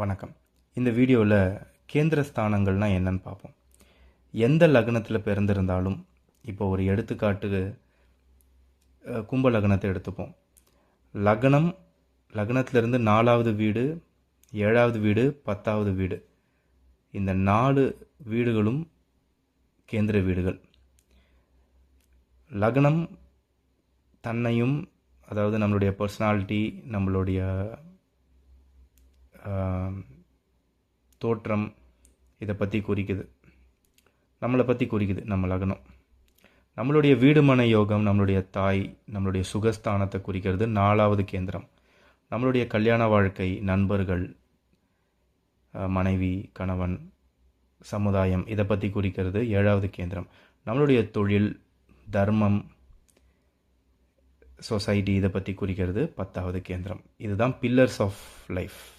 வணக்கம். இந்த வீடியோவில் கேந்திர ஸ்தானங்கள்னால் என்னன்னு பார்ப்போம் எந்த லக்னத்தில் பிறந்திருந்தாலும் இப்போ ஒரு எடுத்துக்காட்டு கும்ப லக்னத்தை எடுத்துப்போம். லக்னம் லக்னத்திலிருந்து நாலாவது வீடு ஏழாவது வீடு பத்தாவது வீடு. இந்த நாலு வீடுகளும் கேந்திர வீடுகள். லக்னம் தன்னையும் அதாவது நம்மளுடைய பர்சனாலிட்டி நம்மளுடைய தோற்றம் இதை பற்றி குறிக்குது. நம்மளை பற்றி குறிக்குது நம்ம லக்னம். நம்மளுடைய வீடுமனை யோகம் நம்மளுடைய தாய் நம்மளுடைய சுகஸ்தானத்தை குறிக்கிறது நாலாவது கேந்திரம். நம்மளுடைய கல்யாண வாழ்க்கை நண்பர்கள் மனைவி கணவன் சமுதாயம் இதை பற்றி குறிக்கிறது ஏழாவது கேந்திரம். நம்மளுடைய தொழில் தர்மம் சொசைட்டி இதை பற்றி குறிக்கிறது பத்தாவது கேந்திரம். இதுதான் பில்லர்ஸ் ஆஃப் லைஃப்